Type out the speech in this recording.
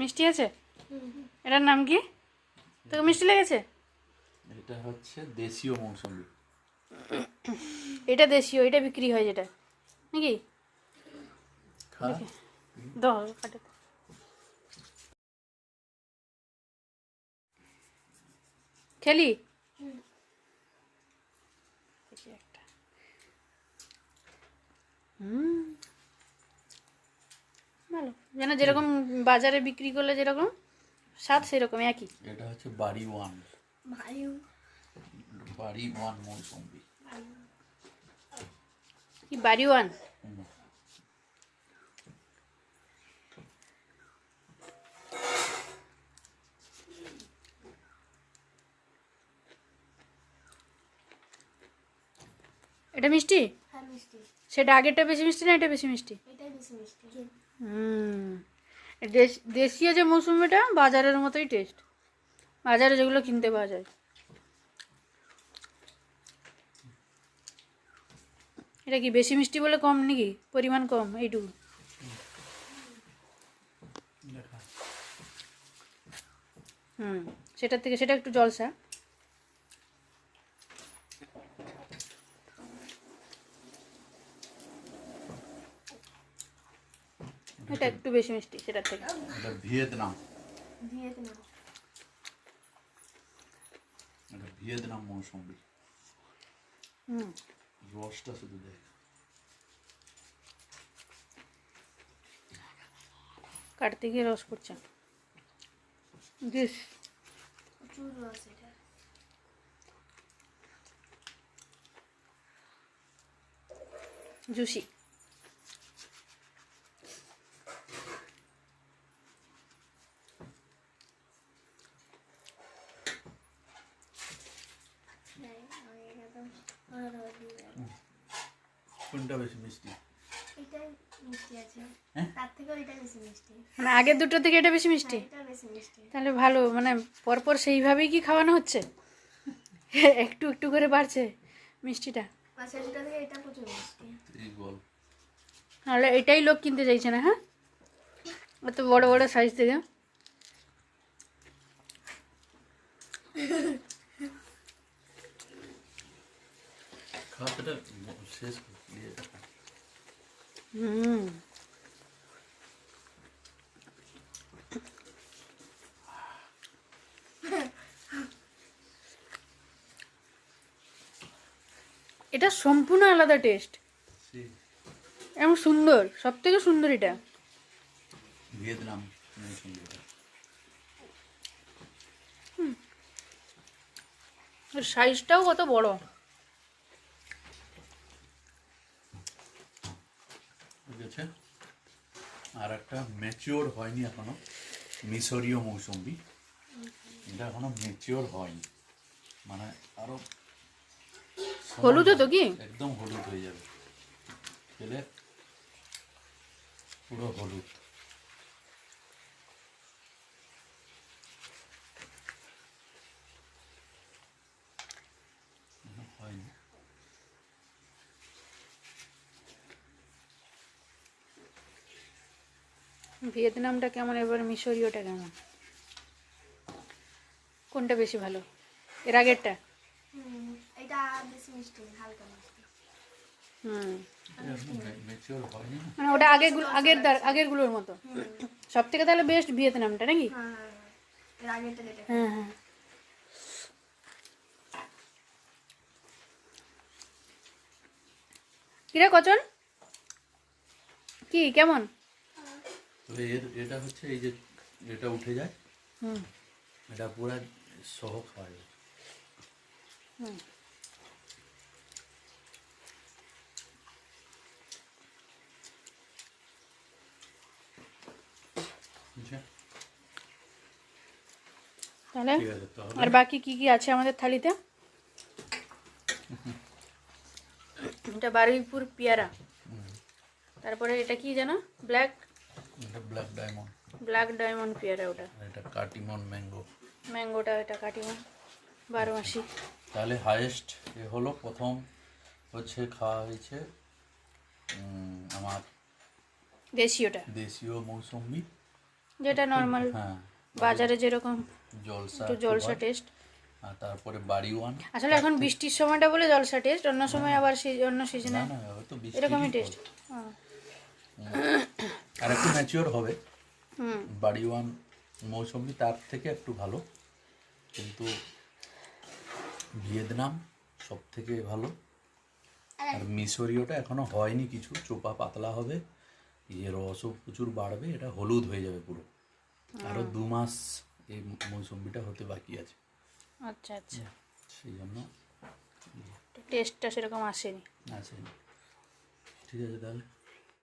মিষ্টি আছে? এটার নাম কি? তোকে মিষ্টি লেগেছে? এটা হচ্ছে দেশীয় মৌসুমি এটা দেশীয় এটা বিক্রি হয় যেটা। নাকি? খা। দাও কাটে খেলি? একটা। হুম। যেন যেরকম বাজারে বিক্রি করলে যেরকম স্বাদ সেরকম একই। এটা হচ্ছে বাড়ি ওয়ান। বাড়ি ওয়ান মৌসুমি কি বাড়ি ওয়ান? এটা মিষ্টি? হ্যাঁ মিষ্টি। সেটা আগেরটা বেশি মিষ্টি না এটা বেশি মিষ্টি? এটাই বেশি মিষ্টি। হুম। দেশীয় যে মৌসুমিটা বাজারের মতোই টেস্ট বাজারে যেগুলো কিনতে পাওয়া যায়। এটা কি বেশি মিষ্টি বলে কম নাকি? পরিমাণ কম, এইটুকু। হুম, সেটার থেকে সেটা একটু জলসা। এটা একটু বেশি মিষ্টি সেটার থেকে। এটা ভিয়েতনাম। ভিয়েতনাম এটা ভিয়েতনাম মৌসুমি হুম। রসটা শুধু দেখ। কাটতে গিয়ে রস করছে। দিস। প্রচুর রস এটা। জুসি হ্যাঁ, আমি একদম ভালো রস দিয়ে দেবো। কোনটা বেশি মিষ্টি? এটাই মিষ্টি আছে। হ্যাঁ? তার থেকেও এটা বেশি মিষ্টি। মানে আগের দুটো থেকে এটা বেশি মিষ্টি? হ্যাঁ, এটা বেশি মিষ্টি। তাহলে ভালো মানে পরপর সেইভাবেই কি খাওয়ানো হচ্ছে? একটু একটু করে বাড়ছে মিষ্টিটা। পাশের থেকে এটা প্রচুর মিষ্টি। এই বল। তাহলে এটাই লোক কিনতে চাইছে না হ্যাঁ? এত বড় বড় সাইজ থেকে। হুম এটা সম্পূর্ণ আলাদা টেস্ট এমন সুন্দর। সব থেকে সুন্দর এটা। ভিয়েতনাম। এটা। সাইজটাও কত বড় ঠিক আছে আর একটা ম্যাচিওর হয়নি এখনও। মিশরীয় মৌসুম্বি এটা এখনও ম্যাচিওর হয়নি। মানে আরও হলুদ তো কি? একদম হলুদ হয়ে যাবে। খেলে পুরো হলুদ এখনও হয়নি ভিয়েতনামটা কেমন এবার মিশরীয়টা কেমন? কোনটা বেশি ভালো? এর আগেরটা? হুম, এটা বেশি মিষ্টি হালকা মিষ্টি। হুম। ম্যাচিওর হয়নি না? মানে ওটা আগের আগেরগুলোর মতো। সব থেকে তাহলে বেস্ট ভিয়েতনামটা নাকি? হ্যাঁ হ্যাঁ, হ্যাঁ। হ্যাঁ হ্যাঁ। কিরে কচন? কি কেমন? এর এটা হচ্ছে এই যে এটা উঠে যায়। হুম। এটা পুরো সহ খাওয়া যায় হুম। তাহলে আর বাকি কি কি আছে আমাদের থালিতে? এটা বারুইপুর পেয়ারা। তারপরে এটা কি জানো ব্ল্যাক? এটা ব্ল্যাক ডায়মন্ড ব্ল্যাক ডায়মন্ড পেয়ারা ওটা। এটা কাটিমন ম্যাঙ্গো ম্যাঙ্গোটা এটা কাটিমন। বারো মাসি তাহলে হায়েস্ট এ হলো প্রথম হচ্ছে খাওয়া হয়েছে আমার দেশীয়টা। দেশীয় মৌসুম্বি যেটা নর্মাল হ্যাঁ বাজারে যেরকম জলসা একটু জলসা টেস্ট আর তারপরে বাড়ি ওয়ান আসলে এখন বৃষ্টির সময়টা বলে জলসা টেস্ট অন্য সময় আবার সেই অন্য সিজনে এরকমই টেস্ট আর একটু ম্যাচিওর হবে। হুম। বাড়ি ওয়ান মৌসুমি তার থেকে একটু ভালো। কিন্তু ভিয়েতনাম সব থেকে ভালো। আর। মিশরীয়টা এখনও হয়নি কিছু। চোপা পাতলা হবে। ইয়ে রসও প্রচুর বাড়বে। এটা হলুদ হয়ে যাবে পুরো। আরও দু মাস এই মৌসুমিটা হতে বাকি আছে। আচ্ছা আচ্ছা। সেই জন্য টেস্টটা সেরকম আসেনি। আছে ঠিক আছে তাহলে।